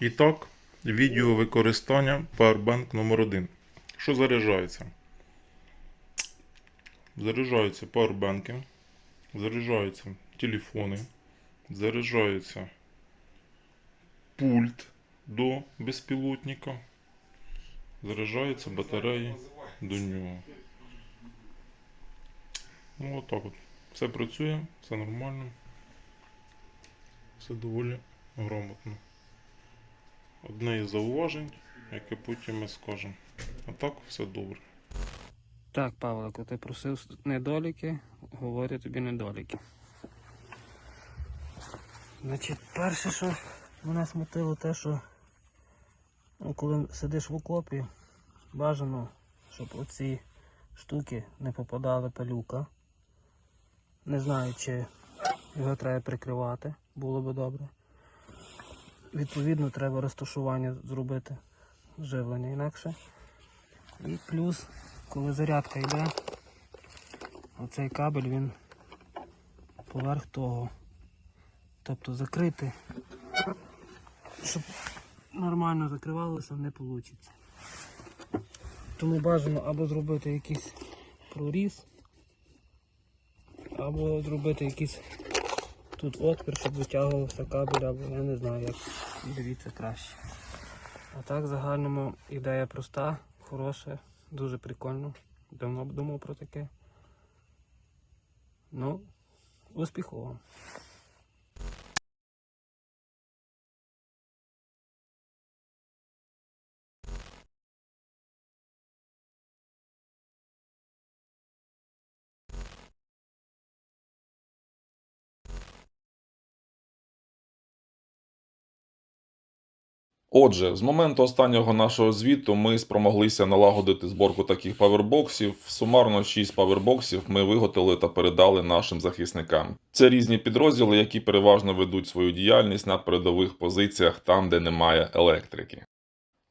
І так, відео використання Powerbank номер 1 Що заряджається? Заряджаються пауербанки, заряджаються телефони, заряджається пульт до безпілотника, заряджаються батареї до нього. Ну, отак от. Все працює, все нормально. Все доволі грамотно. Одне із зауважень, яке потім ми скажемо. А так все добре. Так, Павлику, ти просив недоліки, говорю тобі недоліки. Значить, перше, що мене смутило, те, що ну, коли сидиш в окопі, бажано, щоб оці штуки не попадали пилюка. Не знаю, чи його треба прикривати, було би добре. Відповідно, треба розташування зробити живлення інакше. І плюс, коли зарядка йде, оцей кабель він поверх того. Тобто закрити, щоб нормально закривалося, не вийде. Тому бажано або зробити якийсь проріз, або зробити якийсь тут отвір, щоб витягувався кабель, або я не знаю, як дивіться краще. А так в загальному ідея проста, хороша, дуже прикольно. Давно б думав про таке. Ну, успіху вам. Отже, з моменту останнього нашого звіту ми спромоглися налагодити зборку таких павербоксів. Сумарно 6 павербоксів ми виготовили та передали нашим захисникам. Це різні підрозділи, які переважно ведуть свою діяльність на передових позиціях там, де немає електрики.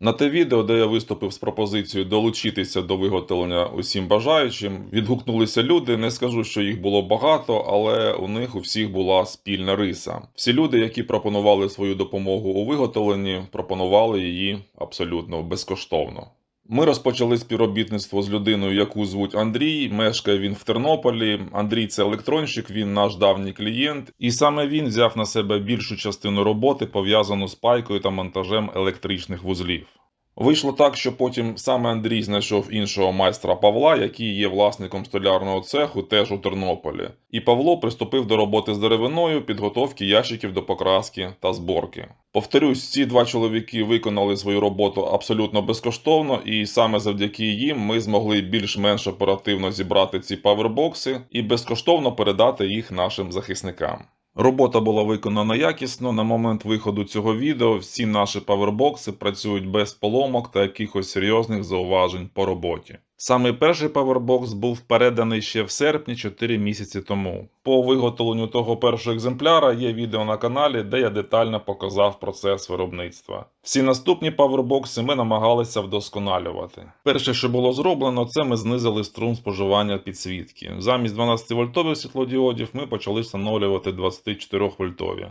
На те відео, де я виступив з пропозицією долучитися до виготовлення усім бажаючим, відгукнулися люди. Не скажу, що їх було багато, але у них у всіх була спільна риса. Всі люди, які пропонували свою допомогу у виготовленні, пропонували її абсолютно безкоштовно. Ми розпочали співробітництво з людиною, яку звуть Андрій. Мешкає він в Тернополі. Андрій це електронщик, він наш давній клієнт, і саме він взяв на себе більшу частину роботи, пов'язану з пайкою та монтажем електричних вузлів. Вийшло так, що потім саме Андрій знайшов іншого майстра Павла, який є власником столярного цеху теж у Тернополі. І Павло приступив до роботи з деревиною, підготовки ящиків до покраски та зборки. Повторюсь, ці два чоловіки виконали свою роботу абсолютно безкоштовно, і саме завдяки їм ми змогли більш-менш оперативно зібрати ці павербокси і безкоштовно передати їх нашим захисникам. Робота була виконана якісно. На момент виходу цього відео всі наші павербокси працюють без поломок та якихось серйозних зауважень по роботі. Саме перший павербокс був переданий ще в серпні 4 місяці тому. По виготовленню того першого екземпляра є відео на каналі, де я детально показав процес виробництва. Всі наступні павербокси ми намагалися вдосконалювати. Перше, що було зроблено, це ми знизили струм споживання підсвітки. Замість 12 вольтових світлодіодів ми почали встановлювати 24 вольтові.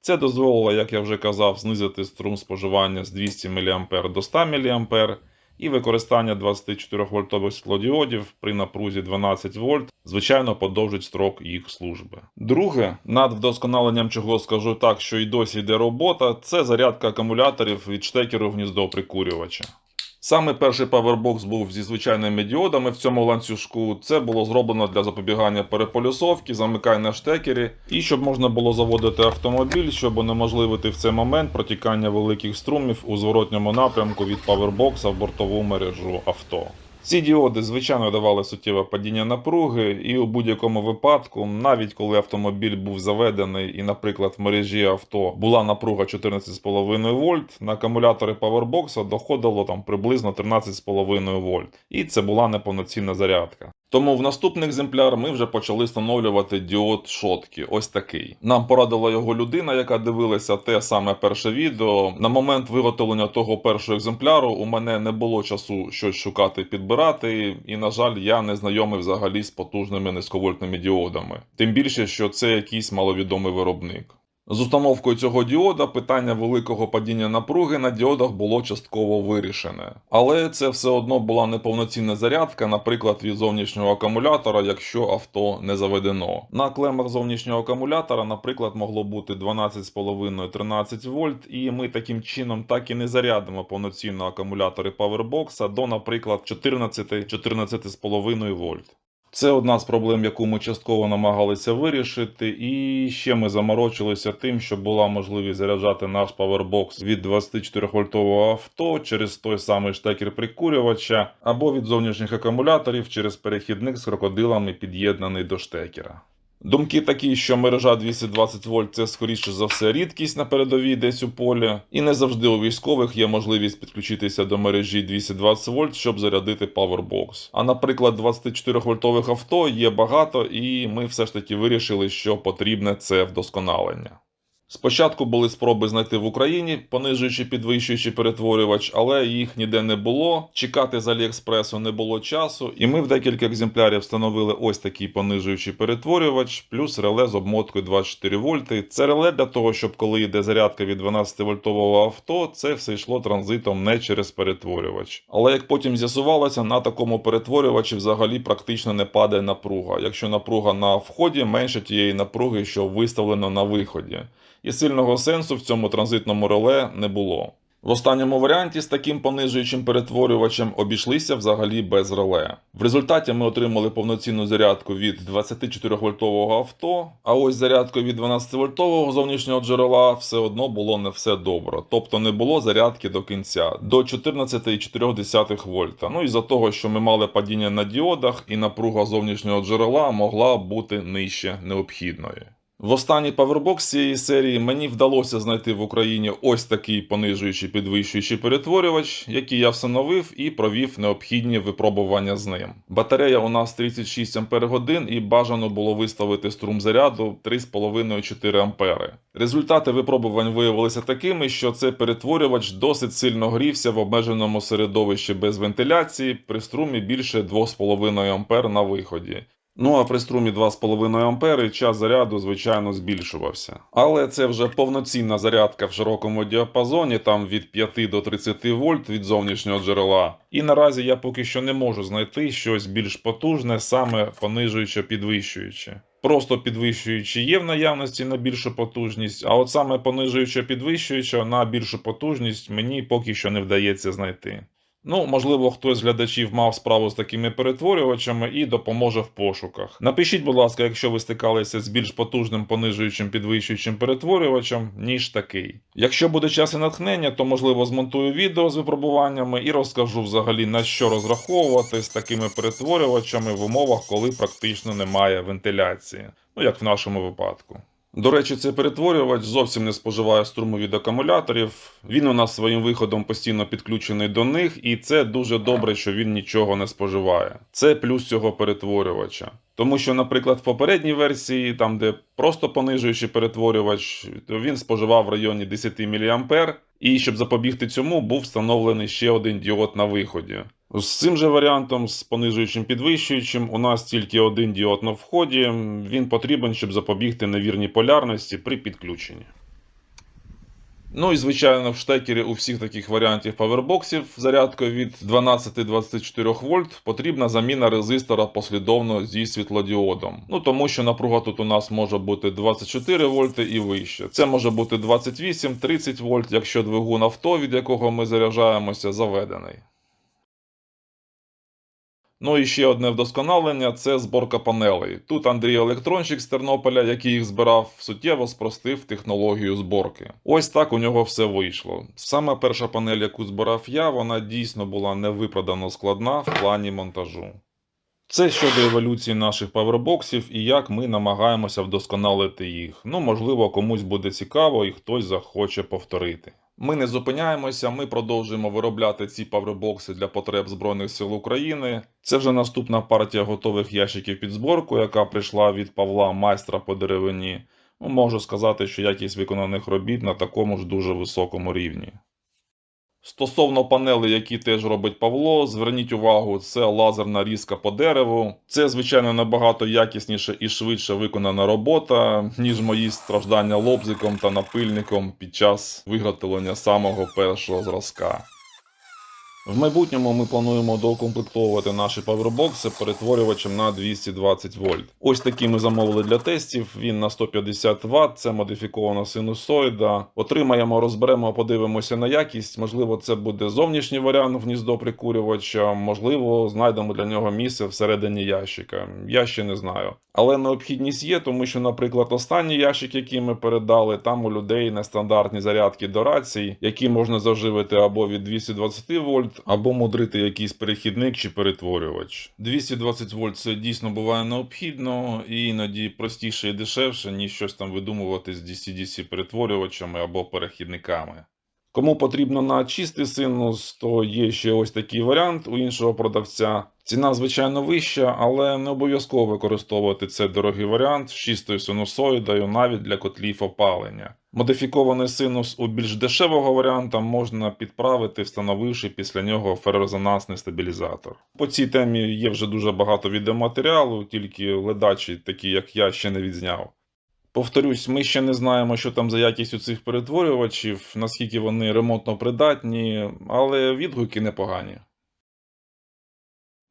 Це дозволило, як я вже казав, знизити струм споживання з 200 мА до 100 мА і використання 24 вольтових світлодіодів при напрузі 12 вольт, звичайно, подовжить строк їх служби. Друге, над вдосконаленням чого скажу так, що й досі йде робота, це зарядка акумуляторів від штекеру гніздоприкурювача. Саме перший павербокс був зі звичайними діодами в цьому ланцюжку. Це було зроблено для запобігання переполюсовки, замикання штекері, і щоб можна було заводити автомобіль, щоб унеможливити в цей момент протікання великих струмів у зворотньому напрямку від павербокса в бортову мережу авто. Ці діоди, звичайно, давали суттєве падіння напруги, і у будь-якому випадку, навіть коли автомобіль був заведений і, наприклад, в мережі авто була напруга 14,5 вольт, на акумулятори павербокса доходило там приблизно 13,5 вольт. І це була неповноцінна зарядка. Тому в наступний екземпляр ми вже почали встановлювати діод шотки. Ось такий. Нам порадила його людина, яка дивилася те саме перше відео. На момент виготовлення того першого екземпляру у мене не було часу щось шукати, підбирати, і, на жаль, я не знайомий взагалі з потужними низьковольтними діодами. Тим більше, що це якийсь маловідомий виробник. З установкою цього діода питання великого падіння напруги на діодах було частково вирішене. Але це все одно була неповноцінна зарядка, наприклад, від зовнішнього акумулятора, якщо авто не заведено. На клемах зовнішнього акумулятора, наприклад, могло бути 12,5-13 вольт, і ми таким чином так і не зарядимо повноцінно акумулятори Powerbox до, наприклад, 14-14,5 вольт. Це одна з проблем, яку ми частково намагалися вирішити, і ще ми заморочилися тим, що була можливість заряджати наш павербокс від 24-вольтового авто через той самий штекер прикурювача, або від зовнішніх акумуляторів через перехідник з крокодилами, під'єднаний до штекера. Думки такі, що мережа 220 вольт це скоріше за все рідкість на передовій десь у полі, і не завжди у військових є можливість підключитися до мережі 220 вольт, щоб зарядити Powerbox. А наприклад, 24 вольтових авто є багато, і ми все ж таки вирішили, що потрібне це вдосконалення. Спочатку були спроби знайти в Україні, понижуючи підвищуючи перетворювач, але їх ніде не було. Чекати з Аліекспресу не було часу, і ми в декілька екземплярів встановили ось такий понижуючий перетворювач, плюс реле з обмоткою 24 вольти. Це реле для того, щоб коли йде зарядка від 12 вольтового авто, це все йшло транзитом не через перетворювач. Але як потім з'ясувалося, на такому перетворювачі взагалі практично не падає напруга, якщо напруга на вході менше тієї напруги, що виставлено на виході і сильного сенсу в цьому транзитному реле не було. В останньому варіанті з таким понижуючим перетворювачем обійшлися взагалі без реле. В результаті ми отримали повноцінну зарядку від 24-вольтового авто, а ось зарядкою від 12-вольтового зовнішнього джерела все одно було не все добре, тобто не було зарядки до кінця, до 14,4 вольта. Ну і за того, що ми мали падіння на діодах, і напруга зовнішнього джерела могла бути нижче необхідної. В останній павербокс цієї серії мені вдалося знайти в Україні ось такий понижуючий підвищуючий перетворювач, який я встановив і провів необхідні випробування з ним. Батарея у нас 36 Ампер і бажано було виставити струм заряду 3,5-4 Ампери. Результати випробувань виявилися такими, що цей перетворювач досить сильно грівся в обмеженому середовищі без вентиляції при струмі більше 2,5 Ампер на виході. Ну а при струмі 2,5 ампери час заряду, звичайно, збільшувався. Але це вже повноцінна зарядка в широкому діапазоні, там від 5 до 30 вольт від зовнішнього джерела. І наразі я поки що не можу знайти щось більш потужне, саме понижуюче підвищуюче. Просто підвищуючи є в наявності на більшу потужність, а от саме понижуюче підвищуюче на більшу потужність мені поки що не вдається знайти. Ну, можливо, хтось з глядачів мав справу з такими перетворювачами і допоможе в пошуках. Напишіть, будь ласка, якщо ви стикалися з більш потужним понижуючим підвищуючим перетворювачем, ніж такий. Якщо буде час і натхнення, то можливо змонтую відео з випробуваннями і розкажу взагалі на що розраховувати з такими перетворювачами в умовах, коли практично немає вентиляції. Ну як в нашому випадку. До речі, цей перетворювач зовсім не споживає струму від акумуляторів. Він у нас своїм виходом постійно підключений до них, і це дуже добре, що він нічого не споживає. Це плюс цього перетворювача. Тому що, наприклад, в попередній версії, там де просто понижуючий перетворювач, він споживав в районі 10 мА, і щоб запобігти цьому, був встановлений ще один діод на виході. З цим же варіантом, з понижуючим підвищуючим, у нас тільки один діод на вході. Він потрібен, щоб запобігти невірній полярності при підключенні. Ну і звичайно, в штекері у всіх таких варіантів павербоксів зарядкою від 12-24 вольт потрібна заміна резистора послідовно зі світлодіодом. Ну тому що напруга тут у нас може бути 24 вольти і вище. Це може бути 28-30 вольт, якщо двигун авто, від якого ми заряджаємося, заведений. Ну і ще одне вдосконалення це зборка панелей. Тут Андрій Електронщик з Тернополя, який їх збирав, суттєво спростив технологію зборки. Ось так у нього все вийшло. Саме перша панель, яку збирав я, вона дійсно була невиправдано складна в плані монтажу. Це щодо еволюції наших павербоксів і як ми намагаємося вдосконалити їх. Ну, можливо, комусь буде цікаво і хтось захоче повторити. Ми не зупиняємося, ми продовжуємо виробляти ці павербокси для потреб Збройних сил України. Це вже наступна партія готових ящиків під зборку, яка прийшла від Павла майстра по деревині. Ну, можу сказати, що якість виконаних робіт на такому ж дуже високому рівні. Стосовно панелей, які теж робить Павло, зверніть увагу, це лазерна різка по дереву. Це, звичайно, набагато якісніше і швидше виконана робота, ніж мої страждання лобзиком та напильником під час виготовлення самого першого зразка. В майбутньому ми плануємо доукомплектовувати наші павербокси перетворювачем на 220 вольт. Ось такий ми замовили для тестів. Він на 150 Вт, це модифікована синусоїда. Отримаємо, розберемо, подивимося на якість. Можливо, це буде зовнішній варіант гніздо прикурювача, можливо, знайдемо для нього місце всередині ящика. Я ще не знаю. Але необхідність є, тому що, наприклад, останній ящик, який ми передали, там у людей нестандартні зарядки до рацій, які можна заживити або від 220 вольт, або мудрити якийсь перехідник чи перетворювач. 220 вольт це дійсно буває необхідно і іноді простіше і дешевше, ніж щось там видумувати з DC-DC перетворювачами або перехідниками. Кому потрібно на чистий синус, то є ще ось такий варіант у іншого продавця. Ціна, звичайно, вища, але не обов'язково використовувати цей дорогий варіант з чистою синусоїдою навіть для котлів опалення. Модифікований синус у більш дешевого варіанта можна підправити, встановивши після нього ферорезонансний стабілізатор. По цій темі є вже дуже багато відеоматеріалу, тільки ледачі, такі як я, ще не відзняв. Повторюсь, ми ще не знаємо, що там за якість у цих перетворювачів, наскільки вони ремонтно придатні, але відгуки непогані.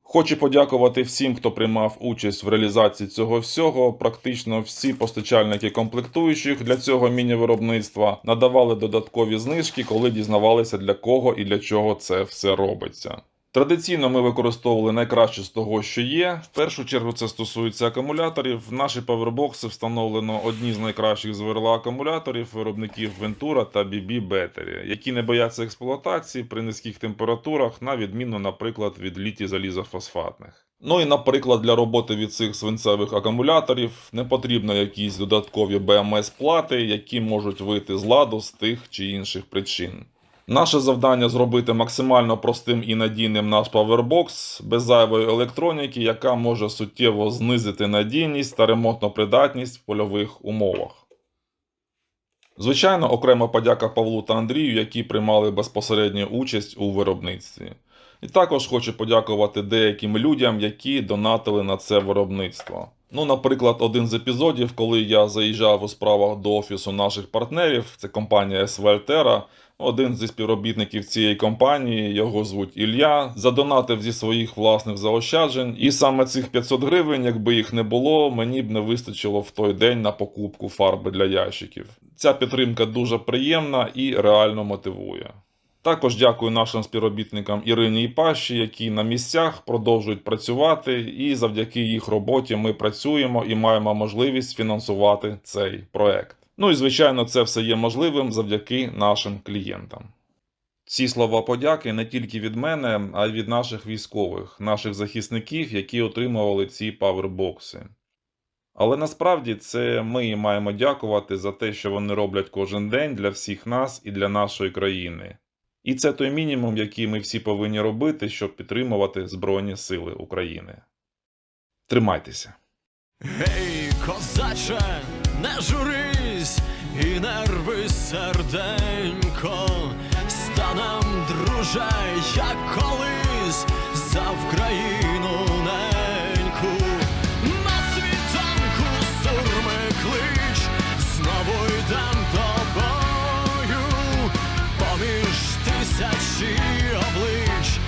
Хочу подякувати всім, хто приймав участь в реалізації цього всього. Практично всі постачальники комплектуючих для цього міні-виробництва надавали додаткові знижки, коли дізнавалися для кого і для чого це все робиться. Традиційно ми використовували найкраще з того, що є. В першу чергу це стосується акумуляторів. В наші павербокси встановлено одні з найкращих з ВРЛА акумуляторів виробників Ventura та BB Battery, які не бояться експлуатації при низьких температурах, на відміну, наприклад, від літі залізофосфатних. Ну і, наприклад, для роботи від цих свинцевих акумуляторів не потрібно якісь додаткові БМС-плати, які можуть вийти з ладу з тих чи інших причин. Наше завдання зробити максимально простим і надійним наш павербокс без зайвої електроніки, яка може суттєво знизити надійність та ремонтну придатність в польових умовах. Звичайно, окрема подяка Павлу та Андрію, які приймали безпосередню участь у виробництві. І також хочу подякувати деяким людям, які донатили на це виробництво. Ну, наприклад, один з епізодів, коли я заїжджав у справах до офісу наших партнерів, це компанія SVLTera, один зі співробітників цієї компанії, його звуть Ілля, задонатив зі своїх власних заощаджень, і саме цих 500 гривень, якби їх не було, мені б не вистачило в той день на покупку фарби для ящиків. Ця підтримка дуже приємна і реально мотивує. Також дякую нашим співробітникам Ірині і Паші, які на місцях продовжують працювати, і завдяки їх роботі ми працюємо і маємо можливість фінансувати цей проект. Ну і звичайно, це все є можливим завдяки нашим клієнтам. Ці слова подяки не тільки від мене, а й від наших військових, наших захисників, які отримували ці павербокси. Але насправді це ми маємо дякувати за те, що вони роблять кожен день для всіх нас і для нашої країни. І це той мінімум, який ми всі повинні робити, щоб підтримувати Збройні Сили України. Тримайтеся! Гей, козаче, не журись і не рви серденько, станем, друже, як колись за Вкраїну облич.